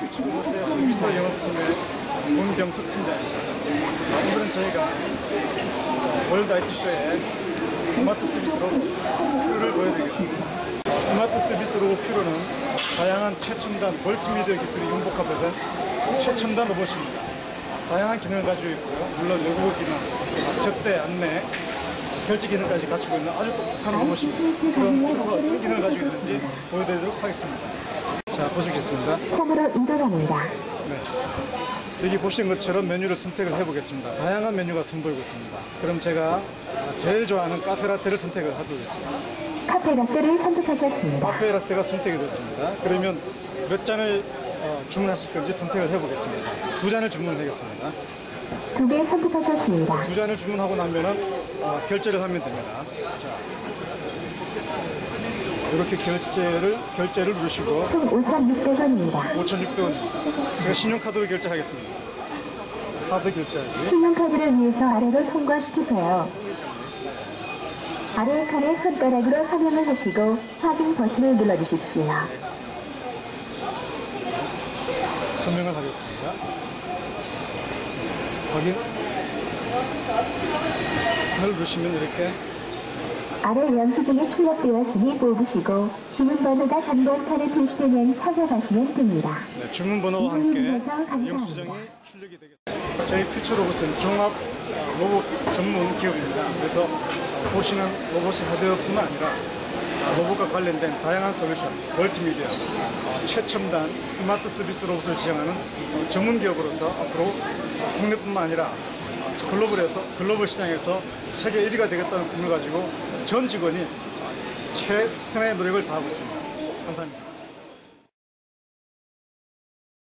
퓨처로버스의 서비스 영업팀의 문병석 팀장입니다. 아, 오늘은 저희가 월드 IT쇼의 스마트 서비스 로고 큐를 보여드리겠습니다. 아, 스마트 서비스 로고 큐로는 다양한 최첨단 멀티미디어 기술이 융복합된 최첨단 로봇입니다. 다양한 기능을 가지고 있고요. 물론 외국어 기능, 아, 접대, 안내, 결제 기능까지 갖추고 있는 아주 똑똑한 로봇입니다. 그럼 큐가 어떤 기능을 가지고 있는지 보여드리도록 하겠습니다. 자, 보시겠습니다. 홈으로 이동합니다. 네. 여기 보시는 것처럼 메뉴를 선택을 해보겠습니다. 다양한 메뉴가 선보이고 있습니다. 그럼 제가 제일 좋아하는 카페라떼를 선택을 해보겠습니다. 카페 라떼를 선택하셨습니다. 카페라떼가 선택이 됐습니다. 그러면 몇 잔을 어, 주문하실 건지 선택을 해보겠습니다. 두 잔을 주문하겠습니다. 두 개 선택하셨습니다. 두 잔을 주문하고 나면은 어, 결제를 하면 됩니다. 자, 이렇게 결제를 결제를 누르시고 총 5,600원입니다. 5,600원. 제가 신용카드로 결제하겠습니다. 카드 결제하기. 신용카드를 위해서 아래로 통과시키세요. 아래 칸에 손가락으로 서명을 하시고 확인 버튼을 눌러주십시오. 설명을 하겠습니다. 확인. 을 누르시면 이렇게 아래 영수증이 출력되었으니 뽑으시고 주문번호가 전번판에 표시되면 찾아가시면 됩니다. 네, 주문번호와 함께. 영수증이 출력이 되겠습니다. 저희 퓨처로봇은 종합 어, 로봇 전문 기업입니다. 그래서 어, 보시는 로봇의 하드웨어뿐만 아니라 어, 로봇과 관련된 다양한 솔루션, 멀티미디어, 어, 최첨단 스마트 서비스 로봇을 지향하는 어, 전문 기업으로서 앞으로 어, 국내뿐만 아니라 어, 글로벌에서 글로벌 시장에서 세계 1위가 되겠다는 꿈을 가지고 전 직원이 어, 최선의 노력을 다하고 있습니다. 감사합니다.